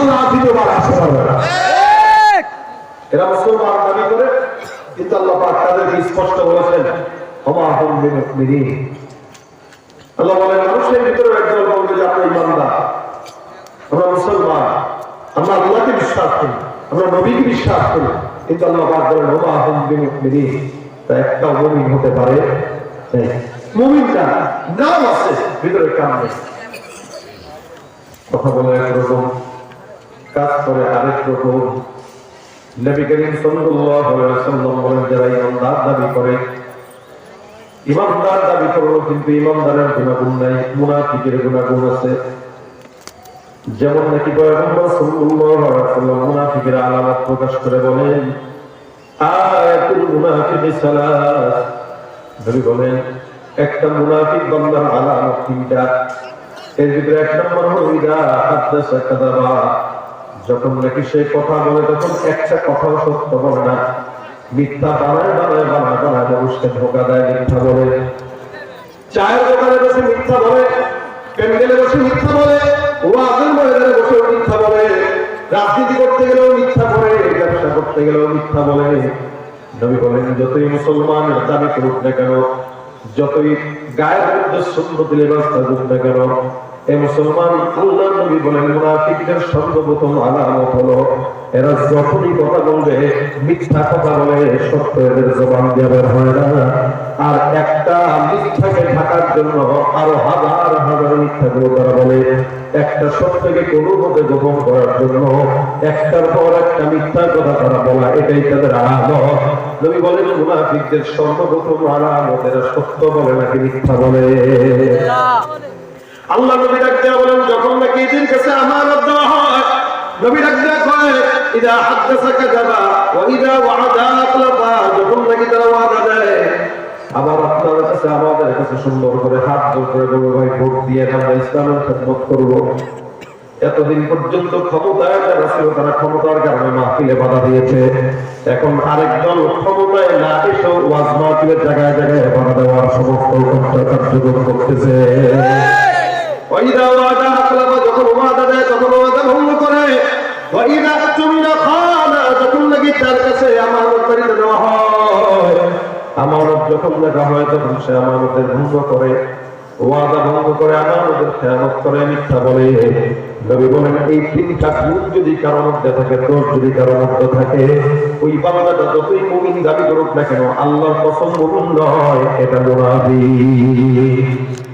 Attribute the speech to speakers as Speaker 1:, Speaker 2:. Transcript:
Speaker 1: ইনশাল্লাহ দ্বিতীয়বার আসতে পারবে না। এরা মুসলমান দাবি করে কিন্তু আল্লাহ পাক তাদেরকে স্পষ্ট বলেছেন হমা হুম বিমুমিনিন আল্লাহ বলেন মানুষের ভিতরে একদল বলবে যে আমরা ইমানদার। আমরা মুসলমান। আমরা আল্লাহকে বিশ্বাস করি আমরা নবীকে বিশ্বাস করি কিন্তু আল্লাহ পাক বলেন হমা হুম বিমুমিনিন তা একটা মুমিন হতে পারে? মুমিনটা নাম আছে ভিতরে কাম নেই। কথা বলে একরকম কাজ করে আরেক রকম। নবী করিম সাল্লাল্লাহু আলাইহি ওয়াসাল্লাম বলেন, যারা ইমানদার দাবি করে, ইমানদার দাবি কিন্তু ইমানদারের গুণাগুণ নাই, মুনাফিকের গুণাগুণ আছে। যেমন নাকি পয়গম্বর আলাইহি ওয়াসাল্লাম মুনাফিকের আলামত প্রকাশ করে বলেন, আয়াতুল নবী বলেন, একটা মুনাফিক বান্দার আলামত তিনটা। এর ভিতরে এক নম্বর হলো, ইদা কাযাবা যখন নাকি সে কথা বলে, তখন একটা কথাও সত্য বলে না। মিথ্যা বানায় বানায় বানায় বানায় মানুষকে ধোকা দেয় মিথ্যা বলে। চায়ের দোকানে বসে মিথ্যা বলে, প্যান্ডেলে বসে মিথ্যা বলে, ওয়াজের ময়দানে বসে মিথ্যা বলে। রাজনীতি করতে গেলেও মিথ্যা বলে, ব্যবসা করতে গেলেও মিথ্যা বলে। নবী বলেন, যতই মুসলমান দাবি করুক না কেন, যতই গায়ের মধ্যে সুন্নতি লেবাস থাকুক না কেন এ মুসলমান আল্লাহ নবী বলেন, মুনাফিকদের সর্বপ্রথম আলামত হলো, এরা যখনই কথা বলবে, মিথ্যা কথা বলে সত্য এদের জবান দিয়ে বের হয় না। আর একটা মিথ্যাকে ঢাকার জন্য আরও হাজার হাজার মিথ্যা গুলো তারা বলে। একটা সত্যকে কোনো মতে গোপন করার জন্য একটার পর একটা মিথ্যা কথা তারা বলা, এটাই তাদের আলামত। নবী বলেন, মুনাফিকদের সর্বপ্রথম আলামত, এরা সত্য বলে নাকি মিথ্যা বলে? আল্লাহ নবী বলেন, যখন নাকি কাছে দেওয়া হয়। নবী কয়, ইদা ওয়া ইদা ওয়াদা যখন নাকি তারা ওয়াদা দেয়, আবার আপনার কাছে, আমাদের কাছে সুন্দর করে হাত জোর করে বলব ভাই, ভোট দিয়ে আমরা ইসলামের খেদমত করব। এতদিন পর্যন্ত ক্ষমতায় যারা ছিল, তারা ক্ষমতার কারণে মাহফিলে বাধা দিয়েছে। এখন আরেকজন ক্ষমতায় না এসেও ওয়াজ মাহফিলের জায়গায় জায়গায় বাধা দেওয়ার সমস্ত কার্যক্রম করতেছে ওয়াইদা ওয়াদা আখলাফা যখন ওয়াদা দেয় তখন ওয়াদা ভঙ্গ করে ওয়াইদা তুমিনা খানা যখন নাকি আমানত যখন দেখা হয়, তখন সে আমানতের ভঙ্গ করে, ওয়াদা ভঙ্গ করে আমানতের খেয়ানত করে, মিথ্যা বলে। নবী বলেন, এই তিনটা গুণ যদি কারোর মধ্যে থাকে, দোষ যদি কারোর মধ্যে থাকে, ওই বান্দাটা যতই মুমিন দাবি করুক না কেন, আল্লাহর কসম মুমিন নয়, এটা মুনাফিক।